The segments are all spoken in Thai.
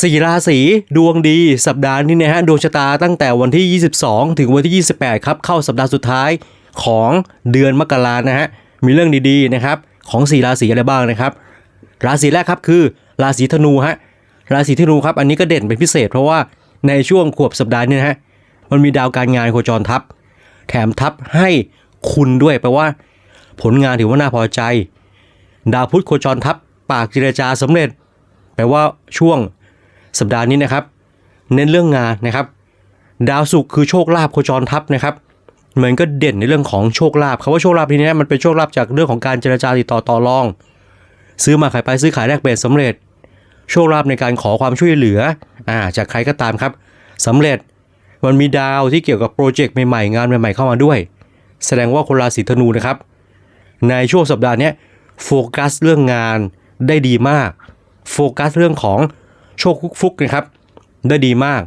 สี่ราศีดวงดีสัปดาห์นี้นะฮะดวงชะตาตั้งแต่วันที่ 22 ถึงวันที่ 28 ครับเข้าสัปดาห์สุดท้ายของเดือนมกรานะฮะมีเรื่องดีๆนะครับของสี่ราศีอะไรบ้างนะครับ ราศีแรกครับคือ ราศีธนูฮะราศีธนูครับอันนี้ก็เด่นเป็นพิเศษ เพราะว่าในช่วงขวบสัปดาห์นี้นะฮะมันมีดาวการงานโคจรทับ แถมทับให้คุณด้วยแปลว่า ผลงานถือว่าน่าพอใจ ดาวพุธโคจรทับปากเจรจาสำเร็จ แปลว่าช่วง สัปดาห์นี้นะครับ เน้นเรื่องงานนะครับ ดาวศุกร์คือโชคลาภโคจรทับนะครับมันก็เด่นในเรื่องของโชคลาภคำว่าโชคลาภทีนี้มันเป็นโชคลาภจากเรื่องของการเจรจาติดต่อต่อรอง ซื้อมาขายไปซื้อขายแลกเปลี่ยนสำเร็จ โชคลาภในการขอความช่วยเหลืออ่าจากใครก็ตามครับสำเร็จมันมีดาวที่เกี่ยวกับโปรเจกต์ใหม่ๆงานใหม่ๆเข้ามาด้วย แสดงว่าคนราศีธนูนะครับ ในช่วงสัปดาห์นี้โฟกัสเรื่องงานได้ดีมาก โฟกัสเรื่องของ โชคฟุกนะครับได้ดีมาก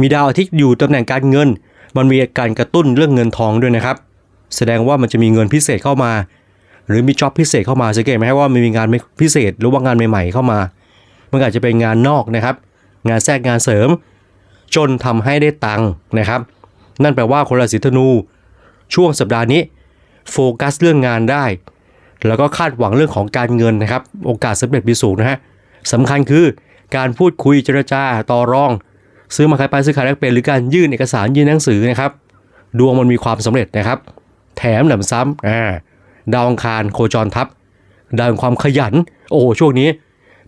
มีดาวอาทิตย์อยู่ตำแหน่งการเงิน มันมีการกระตุ้นเรื่องเงินทองด้วยนะครับ แสดงว่ามันจะมีเงินพิเศษเข้ามา หรือมีจ็อบพิเศษเข้ามาสังเกตไหมว่ามันมีงานพิเศษหรือว่างานใหม่ๆเข้ามา มันอาจจะเป็นงานนอกนะครับ งานแทรกงานเสริม จนทำให้ได้ตังค์นะครับ นั่นแปลว่าคนราศีธนู ช่วงสัปดาห์นี้ โฟกัสเรื่องงานได้ แล้วก็คาดหวังเรื่องของการเงินนะครับ โอกาสสำเร็จมีสูงนะฮะสำคัญคือ การพูดคุยเจรจาต่อรอง ซื้อมาขายไปซื้อขายแลกเปลี่ยนหรือการยื่นเอกสารยื่นหนังสือนะครับ ดวงมันมีความสำเร็จนะครับ แถมหนำซ้ำอ่าดาวองคารโคจรทับดาวแห่งความขยัน โอ้โหช่วงนี้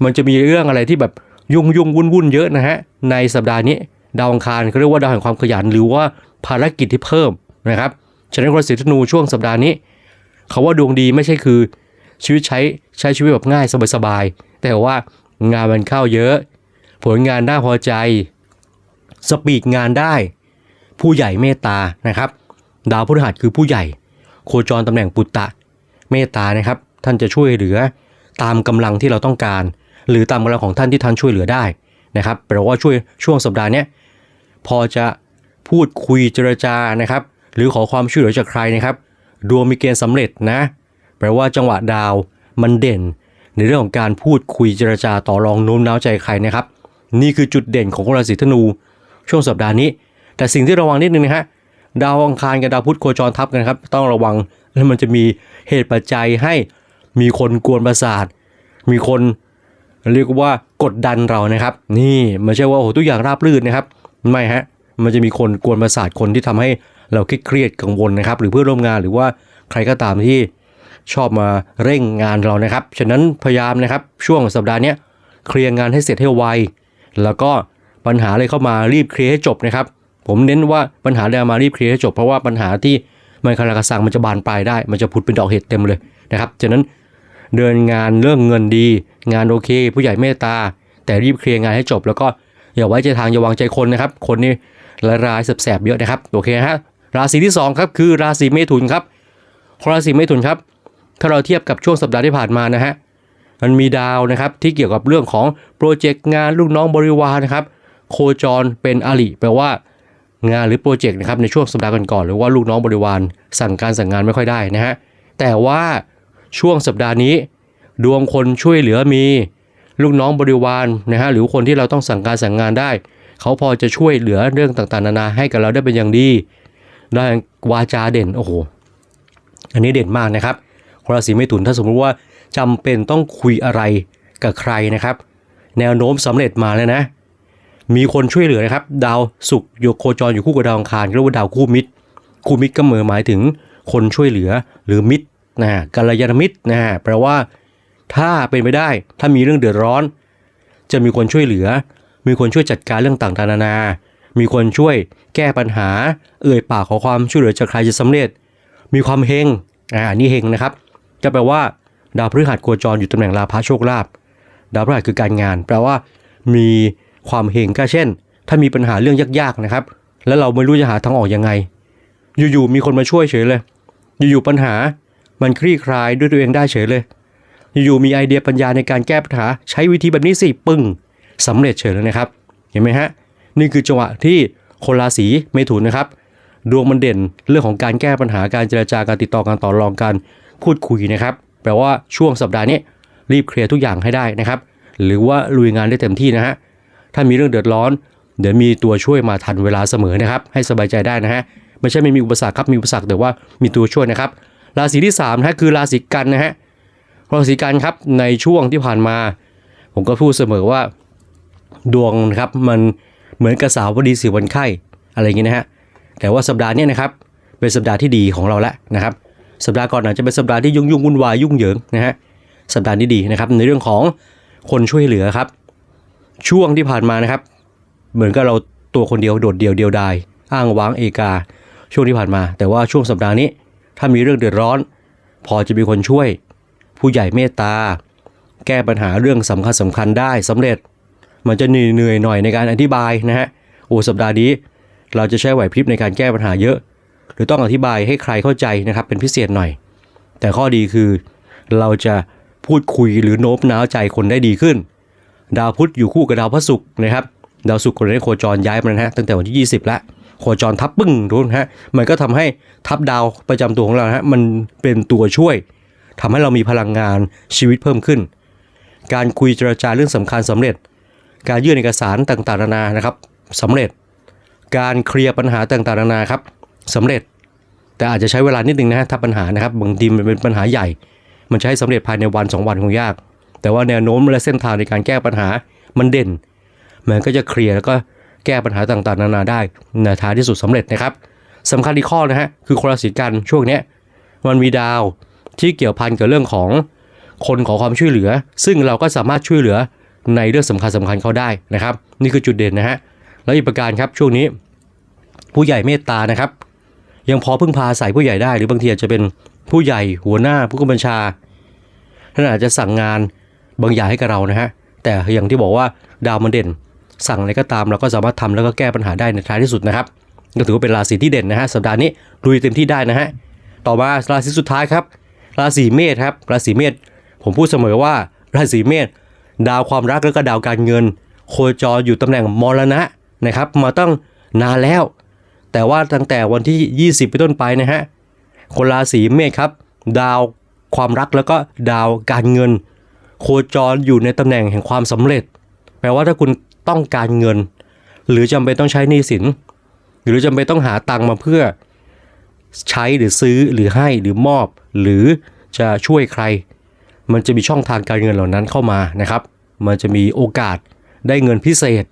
มันจะมีเรื่องอะไรที่แบบยุ่งยุ่งวุ่นวุ่นเยอะนะฮะในสัปดาห์นี้ ดาวองคารเขาเรียกว่าดาวแห่งความขยัน หรือว่าภารกิจที่เพิ่มนะครับฉะนั้นคนราศีธนูช่วงสัปดาห์นี้เขาว่าดวงดีไม่ใช่คือชีวิตใช้ใช้ชีวิตแบบง่ายสบายๆแต่ว่า งานมันเข้าเยอะ ผลงานน่าพอใจ สปีดงานได้ ผู้ใหญ่เมตตานะครับ ดาวพฤหัสคือผู้ใหญ่ โคจรตำแหน่งปุตตะ เมตตานะครับ ท่านจะช่วยเหลือตามกำลังที่เราต้องการ หรือตามกำลังของท่านที่ท่านช่วยเหลือได้นะครับแปลว่าช่วยช่วงสัปดาห์นี้พอจะพูดคุยเจรจานะครับ หรือขอความช่วยเหลือจากใครนะครับดวงมีเกณฑ์สำเร็จนะแปลว่าจังหวะดาวมันเด่น ในเรื่องของการพูดคุยเจรจาต่อรองโน้มน้าวใจใครนะครับ นี่คือจุดเด่นของคนราศีธนูช่วงสัปดาห์นี้ แต่สิ่งที่ระวังนิดนึงนะฮะดาวอังคารกับดาวพุธโคจรทับกันครับ ต้องระวังแล้วมันจะมีเหตุปัจจัยให้มีคนกวนประสาท มีคนเรียกว่ากดดันเรานะครับ นี่ไม่ใช่ว่าโอ้ทุกอย่างราบรื่นนะครับไม่ฮะมันจะมีคนกวนประสาทคนที่ทำให้เราเครียดกังวลนะครับ หรือเพื่อนร่วมงานหรือว่าใครก็ตามที่ ชอบมาเร่งงานเรานะครับ ฉะนั้นพยายามนะครับช่วงสัปดาห์นี้เคลียร์งานให้เสร็จให้ไว แล้วก็ปัญหาอะไรเข้ามารีบเคลียร์ให้จบนะครับ ผมเน้นว่าปัญหาอะไรมารีบเคลียร์ให้จบ เพราะว่าปัญหาที่มันคาราคาซังมันจะบานปลายได้ มันจะผุดเป็นดอกเห็ดเต็มเลยนะครับ ฉะนั้นเดินงานเรื่องเงินดี งานโอเค ผู้ใหญ่เมตตา แต่รีบเคลียร์งานให้จบ แล้วก็อย่าไว้ใจทางอย่าวางใจคนนะครับ คนนี่ละลายแสบๆเยอะนะครับ โอเคฮะ ราศีที่สองครับคือราศีเมถุนครับ ราศีเมถุนครับ ถ้าเราเทียบกับช่วงสัปดาห์ที่ผ่านมานะฮะมันมีดาวนะครับที่เกี่ยวกับเรื่องของโปรเจกต์งานลูกน้องบริวารนะครับโคจรเป็นอลิแปลว่างานหรือโปรเจกต์นะครับในช่วงสัปดาห์ก่อนๆหรือว่าลูกน้องบริวาร สั่งการสั่งงานไม่ค่อยได้นะฮะแต่ว่าช่วงสัปดาห์นี้ ดวงคนช่วยเหลือมีลูกน้องบริวารนะฮะหรือคนที่เราต้องสั่งการสั่งงานได้ เขาพอจะช่วยเหลือเรื่องต่างๆ นานาให้กับเราได้เป็นอย่างดีได้วาจาเด่นโอ้โหอันนี้เด่นมากนะครับ ราศีเมถุนถ้าสมมติว่าจำเป็นต้องคุยอะไรกับใครนะครับ แนวโน้มสำเร็จมาแล้วนะ มีคนช่วยเหลือนะครับ ดาวศุกร์โยโคจรอยู่คู่กับดาวอังคารเรียกว่าดาวคู่มิตร คู่มิตรก็เหมือหมายถึงคนช่วยเหลือหรือมิตรนะกัลยาณมิตรนะแปลว่าถ้าเป็นไปได้ถ้ามีเรื่องเดือดร้อน จะมีคนช่วยเหลือ มีคนช่วยจัดการเรื่องต่างๆนานา มีคนช่วยแก้ปัญหา เอ่ยปากขอความช่วยเหลือจากใครจะสำเร็จ มีความเฮงอ่านี่เฮงนะครับ ก็แปลว่า ดาวพฤหัสโคจรอยู่ตำแหน่งลาภโชคลาภดาวพฤหัสคือการงาน แปลว่า มีความเฮงก็เช่น ถ้ามีปัญหาเรื่องยากๆนะครับ แล้วเราไม่รู้จะหาทางออกยังไง อยู่ๆมีคนมาช่วยเฉยเลย อยู่ๆปัญหามันคลี่คลายด้วยตัวเองได้เฉยเลย อยู่ๆมีไอเดียปัญญาในการแก้ปัญหา ใช้วิธีแบบนี้สิปึ้งสำเร็จเฉยเลยนะครับ เห็นไหมฮะ นี่คือจังหวะที่คนราศีเมถุนนะครับ ดวงมันเด่นเรื่องของการแก้ปัญหาการเจรจาการติดต่อการต่อรองกัน พูดคุยนะครับแปลว่าช่วงสัปดาห์นี้รีบเคลียร์ทุกอย่างให้ได้นะครับ หรือว่าลุยงานได้เต็มที่นะฮะถ้ามีเรื่องเดือดร้อน เดี๋ยวมีตัวช่วยมาทันเวลาเสมอนะครับ ให้สบายใจได้นะฮะไม่ใช่ไม่มีอุปสรรคครับมีอุปสรรคแต่ว่ามีตัวช่วยนะครับ ราศีที่3นะฮะคือราศีกันนะฮะราศีกันครับในช่วงที่ผ่านมา ผมก็พูดเสมอว่าดวงนะครับมันเหมือนกระสาวดีสีวันไข้อะไรอย่างงี้นะฮะแต่ว่าสัปดาห์นี้นะครับเป็นสัปดาห์ที่ดีของเราแล้วนะครับ สัปดาห์ก่อนอาจจะเป็นสัปดาห์ที่ยุ่งยุ่งวุ่นวายยุ่งเหยิงนะฮะสัปดาห์นี้ดีนะครับ ในเรื่องของคนช่วยเหลือครับ ช่วงที่ผ่านมานะครับ เหมือนกับเราตัวคนเดียวโดดเดี่ยวเดียวดายอ้างว้างเอกา ช่วงที่ผ่านมา แต่ว่าช่วงสัปดาห์นี้ ถ้ามีเรื่องเดือดร้อน พอจะมีคนช่วย ผู้ใหญ่เมตตา แก้ปัญหาเรื่องสำคัญสำคัญได้สำเร็จ มันจะเหนื่อยหน่อยในการอธิบายนะฮะโอ้สัปดาห์นี้ เราจะใช้ไหวพริบในการแก้ปัญหาเยอะ หรือต้องอธิบายให้ใครเข้าใจนะครับเป็นพิเศษหน่อย แต่ข้อดีคือเราจะพูดคุยหรือโน้มน้าวใจคนได้ดีขึ้น ดาวพุธอยู่คู่กับดาวพระศุกร์นะครับดาวศุกร์คนนี้โคจรย้ายมานะฮะตั้งแต่วันที่ 20 แล้วโคจรทับปึ้งรู้นะฮะมันก็ทำให้ทับดาวประจำตัวของเราฮะมันเป็นตัวช่วยทำให้เรามีพลังงานชีวิตเพิ่มขึ้น การคุยเจรจาเรื่องสำคัญสำเร็จ การยื่นเอกสารต่างๆนานานะครับสำเร็จ การเคลียร์ปัญหาต่างๆนานาครับ สำเร็จ แต่อาจจะใช้เวลานิดนึงนะฮะถ้าปัญหานะครับบางทีมันเป็นปัญหาใหญ่ มันให้สำเร็จภายในวันสองวันคงยาก แต่ว่าแนวโน้มและเส้นทางในการแก้ปัญหามันเด่น มันก็จะเคลียร์แล้วก็แก้ปัญหาต่างๆ นานาได้ในท้ายที่สุดสำเร็จนะครับสำคัญอีกข้อนะฮะคือคนราศีกันช่วงนี้มันมีดาวที่เกี่ยวพันกับเรื่องของคนขอความช่วยเหลือ ซึ่งเราก็สามารถช่วยเหลือในเรื่องสำคัญสำคัญเขาได้นะครับ นี่คือจุดเด่นนะฮะแล้วอีกประการครับช่วงนี้ ผู้ใหญ่เมตตานะครับ ยังพอพึ่งพาอาศัยผู้ใหญ่ได้ หรือบางทีอาจจะเป็นผู้ใหญ่หัวหน้าผู้กำกับบัญชาท่านอาจจะสั่งงานบางอย่างให้กับเรานะฮะแต่อย่างที่บอกว่าดาวมันเด่น สั่งอะไรก็ตามเราก็สามารถทำแล้วก็แก้ปัญหาได้ในท้ายที่สุดนะครับก็ถือว่าเป็นราศีที่เด่นนะฮะสัปดาห์นี้ลุยเต็มที่ได้นะฮะต่อมาราศีสุดท้ายครับ ราศีเมษครับราศีเมษผมพูดเสมอว่า ราศีเมษดาวความรักแล้วก็ดาวการเงิน โคจรอยู่ตำแหน่งมรณะนะครับ มาตั้งนานแล้ว แต่ว่าตั้งแต่วันที่ 20 ไปต้นไปนะฮะ คนราศีเมษครับ ดาวความรักแล้วก็ดาวการเงิน โคจรอยู่ในตำแหน่งแห่งความสำเร็จ แปลว่าถ้าคุณต้องการเงิน หรือจำเป็นต้องใช้หนี้สิน หรือจำเป็นต้องหาตังค์มาเพื่อ ใช้หรือซื้อหรือให้หรือมอบ หรือจะช่วยใคร มันจะมีช่องทางการเงินเหล่านั้นเข้ามานะครับ มันจะมีโอกาสได้เงินพิเศษ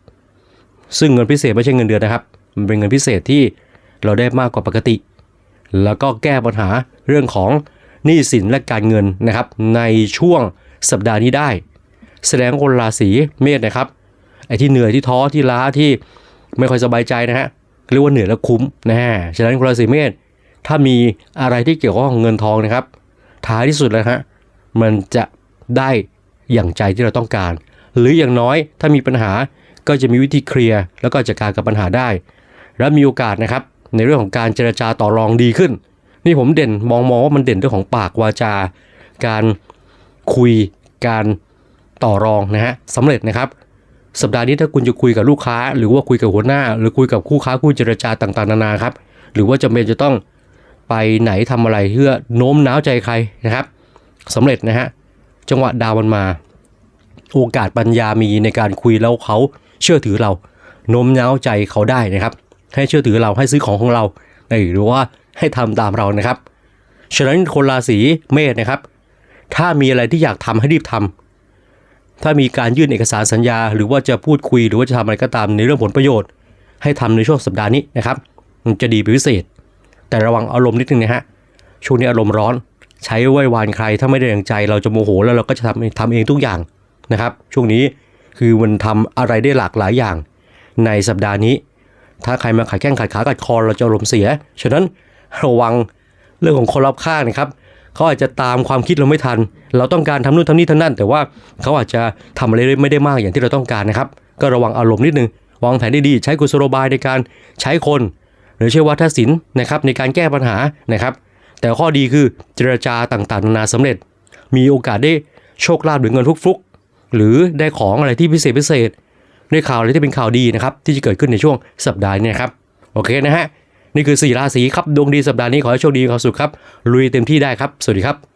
ซึ่งเงินพิเศษไม่ใช่เงินเดือนนะครับ มันเป็นเงินพิเศษที่เราได้มากกว่าปกติ แล้วก็แก้ปัญหาเรื่องของหนี้สินและการเงินนะครับ ในช่วงสัปดาห์นี้ได้ แสดงคนราศีเมษนะครับไอ้ที่เหนื่อยที่ท้อที่ล้าที่ไม่ค่อยสบายใจนะฮะเรียกว่าเหนื่อยแล้วคุ้มนะฮะฉะนั้นคนราศีเมษถ้ามีอะไรที่เกี่ยวข้องเงินทองนะครับ ท้ายที่สุดแล้วฮะมันจะได้อย่างใจที่เราต้องการ หรืออย่างน้อยถ้ามีปัญหาก็จะมีวิธีเคลียร์แล้วก็จัดการกับปัญหาได้ และมีโอกาสนะครับในเรื่องของการเจรจาต่อรองดีขึ้น นี่ผมเด่นมองมองว่ามันเด่นเรื่องของปากวาจา การคุยการต่อรองนะฮะสำเร็จนะครับ สัปดาห์นี้ถ้าคุณจะคุยกับลูกค้า หรือว่าคุยกับหัวหน้า หรือคุยกับคู่ค้าคู่เจรจาต่างๆนานาครับหรือว่าจำเป็นจะต้องไปไหนทำอะไรเพื่อโน้มน้าวใจใครนะครับสำเร็จนะฮะจังหวะดาวมันมา โอกาสปัญญามีในการคุยแล้วเขาเชื่อถือเราโน้มน้าวใจเขาได้นะครับ ให้เชื่อถือเราให้ซื้อของของเราหรือว่าให้ทำตามเรานะครับ ฉะนั้นคนราศีเมษนะครับ ถ้ามีอะไรที่อยากทำให้รีบทำถ้ามีการยื่นเอกสารสัญญา หรือว่าจะพูดคุยหรือว่าจะทำอะไรก็ตามในเรื่องผลประโยชน์ ให้ทำในช่วงสัปดาห์นี้นะครับจะดีเป็นพิเศษ แต่ระวังอารมณ์นิดนึงนะฮะช่วงนี้อารมณ์ร้อน ใช้ไหว้วานใครถ้าไม่ได้ดังใจเราจะโมโหแล้วเราก็จะทำทำเองทุกอย่างนะครับ ช่วงนี้คือมันทำอะไรได้หลากหลายอย่างในสัปดาห์นี้ ถ้าใครมาขัดแข้งขัดขากัดคอเราจะอารมเสีย ฉะนั้นระวังเรื่องของคนรอบข้างนะครับเขาอาจจะตามความคิดเราไม่ทัน เราต้องการทำนู่นทำนี่ทำนั่น แต่ว่าเขาอาจจะทำอะไรไม่ได้มากอย่างที่เราต้องการนะครับ ก็ระวังอารมณ์นิดนึง วางแผนด้ดีใช้กุศโลบายในการใช้คน หรือใช้วัฒนศิลป์นะครับในการแก้ปัญหานะครับ แต่ข้อดีคือเจรจาต่างๆ นานาสำเร็จ มีโอกาสได้โชคลาภหรือเงินฟุกๆหรือได้ของอะไรที่พิเศษพิเศษ ด้ข่าวอะไรที่เป็นข่าวดีนะครับที่จะเกิดขึ้นในช่วงสัปดาห์นี้นะครับโอเคนะฮะนี่คือ 4 ราศีครับดวงดีสัปดาห์นี้ขอให้โชคดีมีความสุขครับลุยเต็มที่ได้ครับ สวัสดีครับ